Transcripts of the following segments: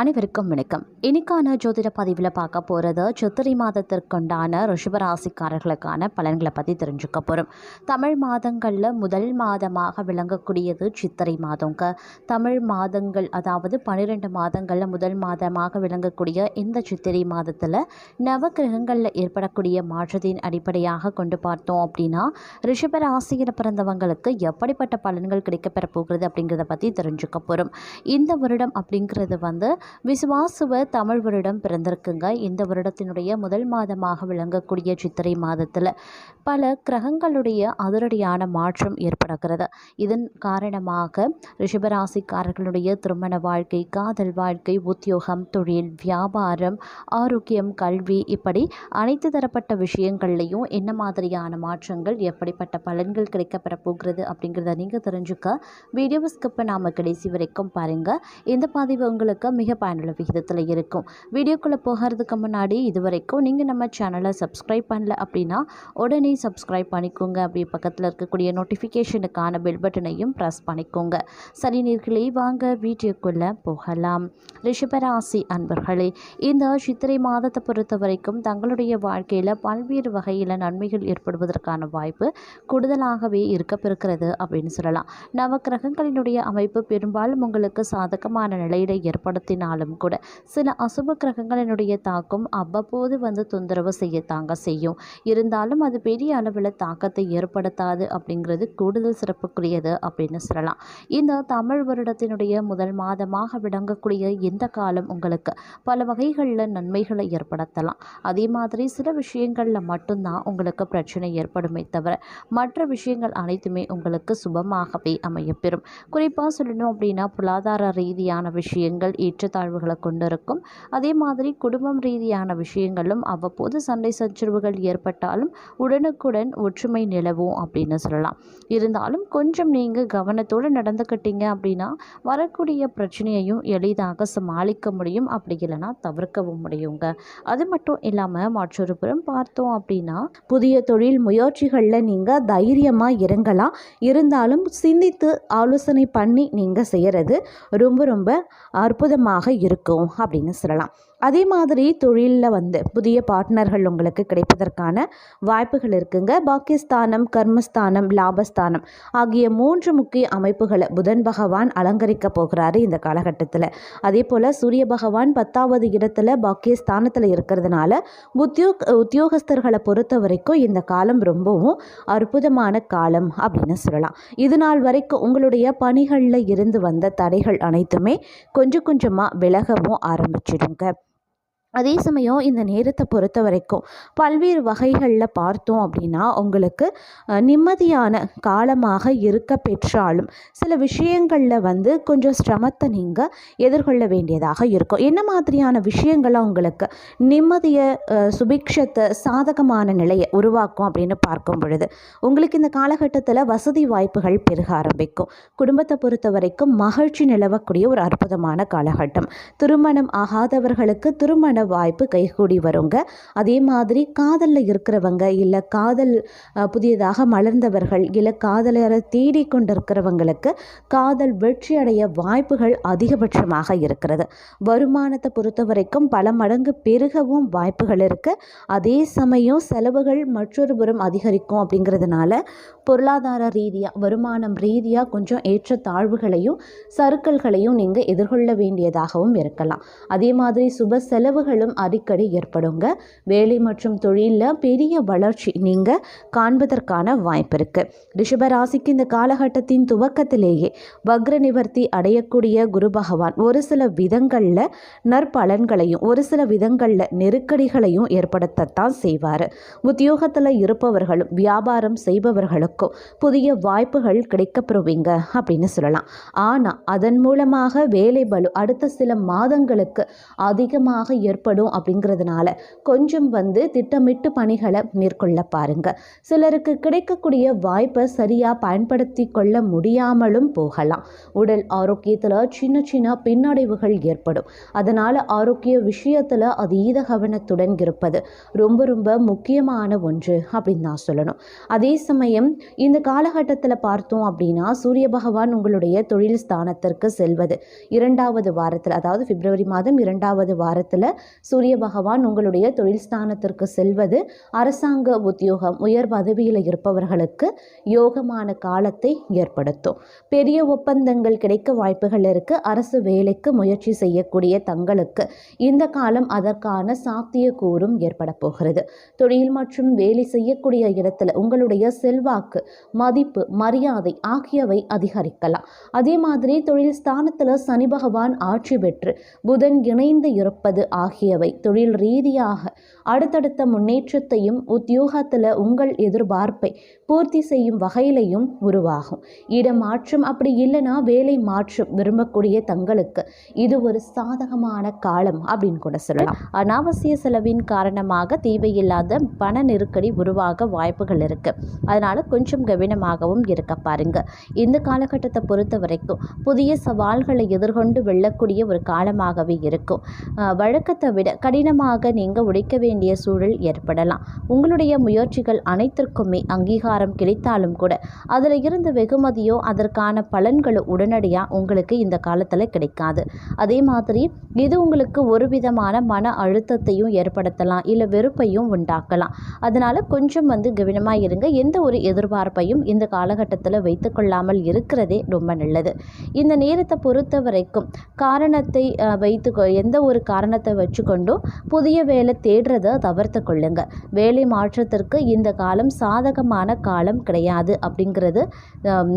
அனைவருக்கும் வணக்கம். இன்னைக்கான ஜோதிட பதிவில் பார்க்க போகிறது சித்திரை மாதத்திற்குண்டான ரிஷபராசிக்காரர்களுக்கான பலன்களை பற்றி தெரிஞ்சுக்க போகிறோம் தமிழ் மாதங்களில் முதல் மாதமாக விளங்கக்கூடியது சித்திரை மாதங்க தமிழ் மாதங்கள் அதாவது பன்னிரெண்டு மாதங்களில் முதல் மாதமாக விளங்கக்கூடிய இந்த சித்திரை மாதத்தில் நவகிரகங்களில் ஏற்படக்கூடிய மாற்றத்தின் அடிப்படையாக கொண்டு பார்த்தோம் அப்படின்னா ரிஷபராசியில் பிறந்தவங்களுக்கு எப்படிப்பட்ட பலன்கள் கிடைக்கப்பெற போகிறது அப்படிங்கிறத பற்றி தெரிஞ்சுக்க போகிறோம் இந்த வருடம் அப்படிங்கிறது வந்து விசுவாசுவ தமிழ் வருடம் பிறந்திருக்குங்க. இந்த வருடத்தினுடைய முதல் மாதமாக விளங்கக்கூடிய சித்திரை மாதத்தில் பல கிரகங்களுடைய அதிரடியான மாற்றம் ஏற்படுகிறது. இதன் காரணமாக ரிஷபராசிக்காரர்களுடைய திருமண வாழ்க்கை காதல் வாழ்க்கை உத்தியோகம் தொழில் வியாபாரம் ஆரோக்கியம் கல்வி இப்படி அனைத்து தரப்பட்ட விஷயங்கள்லையும் என்ன மாதிரியான மாற்றங்கள் எப்படிப்பட்ட பலன்கள் கிடைக்கப்பெற போகிறது அப்படிங்கிறத நீங்கள் தெரிஞ்சுக்க. வீடியோ ஸ்கிப்பை நாம் கடைசி வரைக்கும் பாருங்கள் இந்த பதிவு உங்களுக்கு மிக பயனுள்ள விகிதத்தில் இருக்கும். வீடியோக்குள்ளே போகிறதுக்கு முன்னாடி இது வரைக்கும் நீங்கள் நம்ம சேனலை சப்ஸ்கிரைப் பண்ணல அப்படின்னா உடனே சப்ஸ்கிரைப் பண்ணிக்கோங்க. அப்படி பக்கத்தில் இருக்கக்கூடிய நோட்டிஃபிகேஷனுக்கான பெல் பட்டனையும் ப்ரெஸ் பண்ணிக்கோங்க. சரி நீர்களே வாங்க வீடியோக்குள்ளே போகலாம். ரிஷபராசி அன்பர்களே இந்த சித்திரை மாதத்தை பொறுத்த வரைக்கும் தங்களுடைய வாழ்க்கையில் பல்வேறு வகையில் நன்மைகள் ஏற்படுவதற்கான வாய்ப்பு கூடுதலாகவே இருக்கப்பிருக்கிறது அப்படின்னு சொல்லலாம். நவக்கிரகங்களினுடைய அமைப்பு பெரும்பாலும் உங்களுக்கு சாதகமான நிலையில ஏற்படுத்தினாலும் கூட. சில அசுப கிரகங்களினுடைய தாக்கம் அவ்வப்போது வந்து தொந்தரவு செய்யத்தாங்க செய்யும். இருந்தாலும் அது பெரிய அளவில் தாக்கத்தை ஏற்படுத்தாது அப்படிங்கிறது கூடுதல் சிறப்புக்குரியது அப்படின்னு சொல்லலாம். இந்த தமிழ் வருடத்தினுடைய முதல் மாதமாக விளங்கக்கூடிய இந்த காலம் உங்களுக்கு பல வகைகளில் நன்மைகளை ஏற்படுத்தலாம். அதே மாதிரி சில விஷயங்களில் மட்டும்தான் உங்களுக்கு பிரச்சனை ஏற்படுமே தவிர மற்ற விஷயங்கள் அனைத்துமே உங்களுக்கு சுபமாகவே அமையப்பெறும் குறிப்பாக சொல்லணும் அப்படின்னா பொருளாதார ரீதியான விஷயங்கள் ஏற்றத்தாழ்வுகளை கொண்டிருக்கும். அதே மாதிரி குடும்பம் ரீதியான விஷயங்களும் அவ்வப்போது சண்டை சச்சரவுகள் ஏற்பட்டாலும் உடனுக்குடன் ஒற்றுமை நிலவும் அப்படின்னு சொல்லலாம். இருந்தாலும் கொஞ்சம் நீங்கள் கவனத்தோடு நடந்துக்கிட்டீங்க அப்படின்னா வரக்கூடிய பிரச்சனையையும் எளிதாக சமாளிக்க முடியும். அப்படி இல்லைன்னா தவிர்க்கவும் முடியுங்க. அது மட்டும் இல்லாமல் மற்றொரு புறம் பார்த்தோம் அப்படின்னா புதிய தொழில் முயற்சிகளில் நீங்கள் தைரியமாக இறங்கலாம். இருந்தாலும் சிந்தித்து ஆலோசனை பண்ணி நீங்கள் செய்கிறது ரொம்ப ரொம்ப அற்புதமாக இருக்கும் அப்படின்னு சொல்லலாம். அதே மாதிரி தொழிலில் வந்து புதிய பார்ட்னர்கள் உங்களுக்கு கிடைப்பதற்கான வாய்ப்புகள் இருக்குங்க. பாக்கியஸ்தானம் கர்மஸ்தானம் லாபஸ்தானம் ஆகிய மூன்று முக்கிய அமைப்புகளை புதன் பகவான் அலங்கரிக்க போகிறாரு இந்த காலகட்டத்தில். அதே போல் சூரிய பகவான் பத்தாவது இடத்துல பாக்கியஸ்தானத்தில் இருக்கிறதுனால உத்தியோக் உத்தியோகஸ்தர்களை பொறுத்த வரைக்கும் இந்த காலம் ரொம்பவும் அற்புதமான காலம் அப்படின்னு சொல்லலாம். இது நாள் வரைக்கும் உங்களுடைய பணிகளில் இருந்து வந்த தடைகள் அனைத்துமே கொஞ்சம் கொஞ்சமாக விலகவும் ஆரம்பிச்சிடுங்க. அதே சமயம் இந்த நேரத்தை பொறுத்த வரைக்கும் பல்வேறு வகைகளில் பார்த்தோம் அப்படின்னா உங்களுக்கு நிம்மதியான காலமாக இருக்க பெற்றாலும் சில விஷயங்களில் வந்து கொஞ்சம் சிரமத்தை நீங்கள் எதிர்கொள்ள வேண்டியதாக இருக்கும். என்ன மாதிரியான விஷயங்கள்லாம் உங்களுக்கு நிம்மதியை சுபிக்ஷத்தை சாதகமான நிலையை உருவாக்கும் அப்படின்னு பார்க்கும் பொழுது உங்களுக்கு இந்த காலகட்டத்தில் வசதி வாய்ப்புகள் பெருக ஆரம்பிக்கும். குடும்பத்தை பொறுத்த வரைக்கும் மகிழ்ச்சி நிலவக்கூடிய ஒரு அற்புதமான காலகட்டம். திருமணம் ஆகாதவர்களுக்கு திருமணம் திருமண வாய்ப்பு கைகூடி வருங்க. அதே மாதிரி காதலில் இருக்கிறவங்க இல்லை காதல் புதியதாக மலர்ந்தவர்கள் இல்லை காதலரை தேடி கொண்டிருக்கிறவங்களுக்கு காதல் வெற்றி அடைய வாய்ப்புகள் அதிகபட்சமாக இருக்கிறது. வருமானத்தை பொறுத்த வரைக்கும் பல மடங்கு பெருகவும் வாய்ப்புகள் இருக்கு. அதே சமயம் செலவுகள் மற்றொரு புறம் அதிகரிக்கும் அப்படிங்கிறதுனால பொருளாதார ரீதியாக வருமானம் ரீதியாக கொஞ்சம் ஏற்ற தாழ்வுகளையும் சறுக்கல்களையும் நீங்கள் எதிர்கொள்ள வேண்டியதாகவும் இருக்கலாம். அதே மாதிரி சுப செலவுகளும் அடிக்கடி ஏற்படுங்க. வேலை மற்றும் தொழிலில் பெரிய வளர்ச்சி நீங்கள் காண்பதற்கான வாய்ப்பு இருக்குது ரிஷபராசிக்கு இந்த காலகட்டத்தின் துவக்கத்திலேயே வக்ர நிவர்த்தி அடையக்கூடிய குரு பகவான் ஒரு சில விதங்களில் நற்பலன்களையும் ஒரு சில விதங்களில் நெருக்கடிகளையும் ஏற்படுத்தத்தான் செய்வார். உத்தியோகத்தில் இருப்பவர்களும் வியாபாரம் செய்பவர்களுக்கும் புதிய வாய்ப்புகள் கிடைக்கப்பெறுவீங்க அப்படின்னு சொல்லலாம். ஆனால் அதன் மூலமாக வேலை பலு அடுத்த சில மாதங்களுக்கு அதிகமாக ஏற்ப ஏற்படும் அப்படிங்கிறதுனால கொஞ்சம் வந்து திட்டமிட்டு பணிகளை மேற்கொள்ள பாருங்க. சிலருக்கு கிடைக்கக்கூடிய வாய்ப்பை சரியாக பயன்படுத்தி கொள்ள முடியாமலும் போகலாம். உடல் ஆரோக்கியத்தில் சின்ன சின்ன பின்னடைவுகள் ஏற்படும். அதனால் ஆரோக்கிய விஷயத்தில் அதீத கவனத்துடன் இருப்பது ரொம்ப ரொம்ப முக்கியமான ஒன்று அப்படின்னு நான் சொல்லணும். அதே சமயம் இந்த காலகட்டத்தில் பார்த்தோம் அப்படின்னா சூரிய பகவான் உங்களுடைய தொழில் ஸ்தானத்திற்கு செல்வது இரண்டாவது வாரத்தில் அதாவது பிப்ரவரி மாதம் இரண்டாவது வாரத்தில் சூரிய பகவான் உங்களுடைய தொழில் ஸ்தானத்திற்கு செல்வது அரசாங்க உத்தியோகம் உயர் பதவியில் இருப்பவர்களுக்கு யோகமான காலத்தை ஏற்படுத்தும். பெரிய ஒப்பந்தங்கள் கிடைக்க வாய்ப்புகள் இருக்கு. அரசு வேலைக்கு முயற்சி செய்யக்கூடிய தங்களுக்கு இந்த காலம் அதற்கான சாத்தியக்கூறும் ஏற்பட போகிறது. தொழில் மற்றும் வேலை செய்யக்கூடிய இடத்துல உங்களுடைய செல்வாக்கு மதிப்பு மரியாதை ஆகியவை அதிகரிக்கலாம். அதே மாதிரி தொழில் ஸ்தானத்தில் சனி பகவான் ஆட்சி பெற்று புதன் இணைந்து இருப்பது ஆகியவை தொழில் ரீதியாக அடுத்தடுத்த முன்னேற்றத்தையும் உத்தியோகத்தில் உங்கள் எதிர்பார்ப்பை பூர்த்தி செய்யும் வகையிலையும் உருவாகும். இடமாற்றம் அப்படி இல்லைன்னா வேலை மாற்றம் விரும்பக்கூடிய தங்களுக்கு இது ஒரு சாதகமான காலம் அப்படின்னு கூட சொல்லலாம். அனாவசிய செலவின் காரணமாக தேவையில்லாத பண நெருக்கடி உருவாக வாய்ப்புகள் இருக்கு. அதனால கொஞ்சம் கவனமாகவும் இருக்க பாருங்க. இந்த காலகட்டத்தை பொறுத்த வரைக்கும் புதிய சவால்களை எதிர்கொண்டு வெல்லக்கூடிய ஒரு காலமாகவே இருக்கும். வழக்கத்தை விட கடினமாக நீங்கள் உடைக்க வேண்டிய சூழல் ஏற்படலாம். உங்களுடைய முயற்சிகள் அனைத்திற்குமே அங்கீகாரம் கிடைத்தாலும் கூட அதில் இருந்து வெகுமதியோ அதற்கான பலன்களோ உடனடியாக உங்களுக்கு இந்த காலத்தில் கிடைக்காது. அதே மாதிரி இது உங்களுக்கு ஒரு விதமான மன அழுத்தத்தையும் ஏற்படுத்தலாம் இல்லை வெறுப்பையும் உண்டாக்கலாம். அதனால் கொஞ்சம் வந்து கவனமாக இருங்க. எந்த ஒரு எதிர்பார்ப்பையும் இந்த காலகட்டத்தில் வைத்துக்கொள்ளாமல் இருக்கிறதே ரொம்ப நல்லது. இந்த நேரத்தை பொறுத்த வரைக்கும் காரணத்தை வைத்து எந்த ஒரு காரணத்தை வச்சுக்கொண்டும் புதிய வேலை தேடுறதை தவிர்த்து கொள்ளுங்க. வேலை மாற்றத்திற்கு இந்த காலம் சாதகமான காலம் கிடையாது அப்படிங்கிறது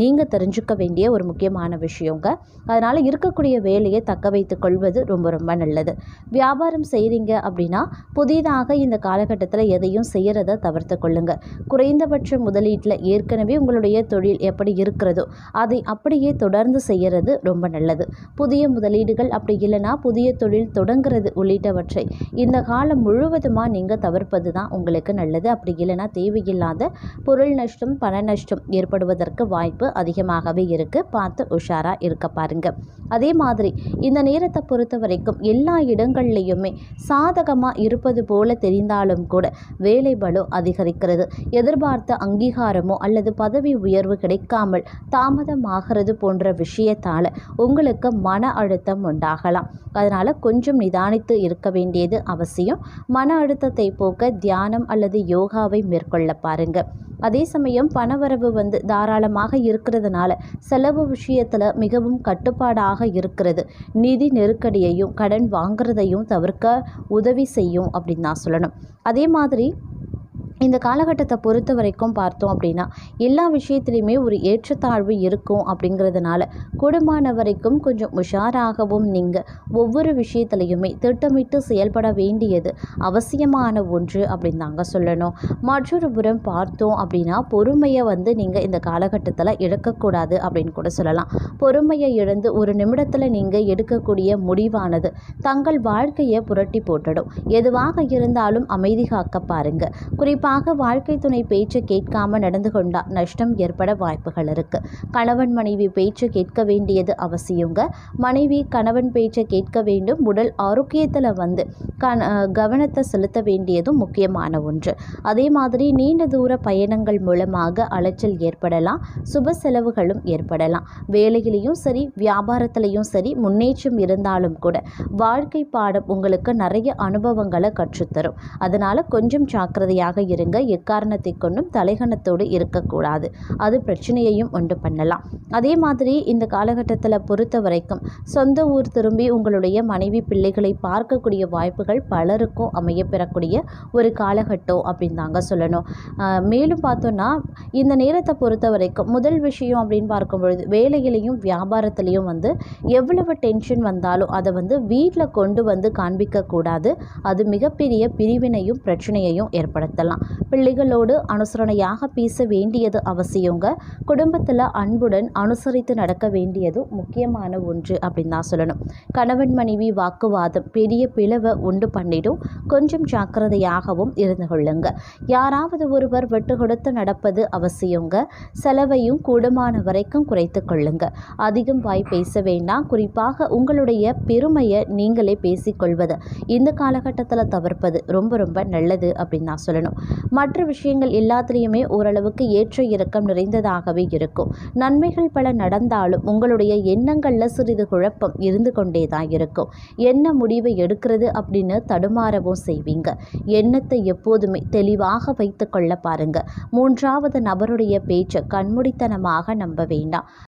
நீங்கள் தெரிஞ்சுக்க வேண்டிய ஒரு முக்கியமான விஷயங்க. அதனால் இருக்கக்கூடிய வேலையை தக்க வைத்து கொள்வது ரொம்ப ரொம்ப நல்லது. வியாபாரம் செய்கிறீங்க அப்படின்னா புதிதாக இந்த காலகட்டத்தில் எதையும் செய்கிறத தவிர்த்து கொள்ளுங்க. குறைந்தபட்ச முதலீட்டில் ஏற்கனவே உங்களுடைய தொழில் எப்படி இருக்கிறதோ அதை அப்படியே தொடர்ந்து செய்கிறது ரொம்ப நல்லது. புதிய முதலீடுகள் அப்படி இல்லைன்னா புதிய தொழில் தொடங்குறது உள்ளிட்டவற்றை. இந்த காலம் முழுவதுமாக நீங்கள் தவிர்ப்பது தான் உங்களுக்கு நல்லது. அப்படி இல்லைன்னா தேவையில்லாத பொருள் நஷ்டம் பண நஷ்டம் ஏற்படுவதற்கு வாய்ப்பு அதிகமாகவே இருக்குது பார்த்து உஷாராக இருக்க பாருங்க. அதே மாதிரி இந்த நேரத்தை பொறுத்த வரைக்கும் எல்லா இடங்கள்லையுமே சாதகமாக இருப்பது போல தெரிந்தாலும் கூட வேலை பலம் அதிகரிக்கிறது. எதிர்பார்த்த அங்கீகாரமோ அல்லது பதவி உயர்வு கிடைக்காமல் தாமதமாகிறது போன்ற விஷயத்தால் உங்களுக்கு மன அழுத்தம் உண்டாகலாம். அதனால் கொஞ்சம் நிதானித்து இருக்க வேண்டியது அவசியம். மன அழுத்தத்தை போக்க தியானம் அல்லது யோகாவை மேற்கொள்ள பாருங்க. அதே சமயம் பணவரவு வந்து தாராளமாக இருக்கிறதுனால செலவு விஷயத்தில் மிகவும் கட்டுப்பாடாக இருக்கிறது. நிதி நெருக்கடியையும் கடன் வாங்குறதையும் தவிர்க்க உதவி செய்யும் அப்படின்னு நான் சொல்லணும். அதே மாதிரி இந்த காலகட்டத்தை பொறுத்த வரைக்கும் பார்த்தோம் அப்படின்னா எல்லா விஷயத்துலையுமே ஒரு ஏற்றத்தாழ்வு இருக்கும் அப்படிங்கிறதுனால கூடுமான வரைக்கும் கொஞ்சம் உஷாராகவும் நீங்கள் ஒவ்வொரு விஷயத்துலையுமே திட்டமிட்டு செயல்பட வேண்டியது அவசியமான ஒன்று அப்படின்னு தாங்க சொல்லணும். மற்றொரு புறம் பார்த்தோம் அப்படின்னா பொறுமையை வந்து நீங்கள் இந்த காலகட்டத்தில் இழக்கக்கூடாது அப்படின்னு கூட சொல்லலாம். பொறுமையை இழந்து ஒரு நிமிடத்தில் நீங்கள் எடுக்கக்கூடிய முடிவானது தங்கள் வாழ்க்கையை புரட்டி போட்டுடும். எதுவாக இருந்தாலும் அமைதி காக்க பாருங்க. குறிப்பாக வாழ்க்கை துணை பேச்சு கேட்காம நடந்து கொண்டா நஷ்டம் ஏற்பட வாய்ப்புகள் இருக்கு. கணவன் மனைவி பேச்சு கேட்க வேண்டியது அவசியங்க. மனைவி கணவன் பேச்சை கேட்க வேண்டும். உடல் ஆரோக்கியத்தில் வந்து கண கவனத்தை செலுத்த வேண்டியதும் முக்கியமான ஒன்று. அதே மாதிரி நீண்ட தூர பயணங்கள் மூலமாக அலைச்சல் ஏற்படலாம். சுப செலவுகளும் ஏற்படலாம். வேலையிலையும் சரி வியாபாரத்திலையும் சரி முன்னேற்றம் இருந்தாலும் கூட வாழ்க்கை பாடம் உங்களுக்கு நிறைய அனுபவங்களை கற்றுத்தரும். அதனால் கொஞ்சம் ஜாக்கிரதையாக இருங்க. எக்காரணத்தை கொண்டும் தலைகணத்தோடு இருக்கக்கூடாது. அது பிரச்சனையையும் உண்டு பண்ணலாம். அதே மாதிரி இந்த காலகட்டத்தில் பொறுத்த வரைக்கும் சொந்த ஊர் திரும்பி உங்களுடைய மனைவி பிள்ளைகளை பார்க்கக்கூடிய வாய்ப்புகள் பலருக்கும் அமையப்பெறக்கூடிய ஒரு காலகட்டம் அப்படின்னு தாங்க சொல்லணும். மேலும் பார்த்தோன்னா இந்த நேரத்தை பொறுத்த வரைக்கும் முதல் விஷயம் அப்படின்னு பார்க்கும் பொழுது வேலையிலையும் வியாபாரத்திலையும் வந்து எவ்வளவு டென்ஷன் வந்தாலும் அதை வந்து வீட்டில் கொண்டு வந்து காண்பிக்க கூடாது அது மிகப்பெரிய பிரிவினையும் பிரச்சனையையும் ஏற்படுத்தலாம். பிள்ளைகளோடு அனுசரணையாக பேச வேண்டியது அவசியங்க. குடும்பத்தில் அன்புடன் அனுசரித்து நடக்க வேண்டியது முக்கியமான ஒன்று அப்படின்னு தான் சொல்லணும். கணவன் மனைவி வாக்குவாதம் பெரிய பிளவை உண்டு பண்ணிடும். கொஞ்சம் ஜாக்கிரதையாகவும் இருந்து கொள்ளுங்க. யாராவது ஒருவர் விட்டு கொடுத்து நடப்பது அவசியங்க. செலவையும் கூடுமான வரைக்கும் குறைத்து கொள்ளுங்க. அதிகம் வாய் பேச வேண்டாம். குறிப்பாக உங்களுடைய பெருமையை நீங்களே பேசிக்கொள்வது. இந்த காலகட்டத்தில் தவிர்ப்பது ரொம்ப ரொம்ப நல்லது அப்படின்னு நான் சொல்லணும். மற்ற விஷயங்கள் எல்லாத்திலையுமே ஓரளவுக்கு ஏற்ற இறக்கம் நிறைந்ததாகவே இருக்கும். நன்மைகள் பல நடந்தாலும் உங்களுடைய எண்ணங்களில் சிறிது குழப்பம் இருந்து கொண்டே தான் இருக்கும். என்ன முடிவை எடுக்கிறது அப்படின்னு தடுமாறவும் செய்வீங்க. எண்ணத்தை எப்போதுமே தெளிவாக வைத்து கொள்ள பாருங்க. மூன்றாவது நபருடைய பேச்சை கண்முடித்தனமாக நம்ப வேண்டாம்.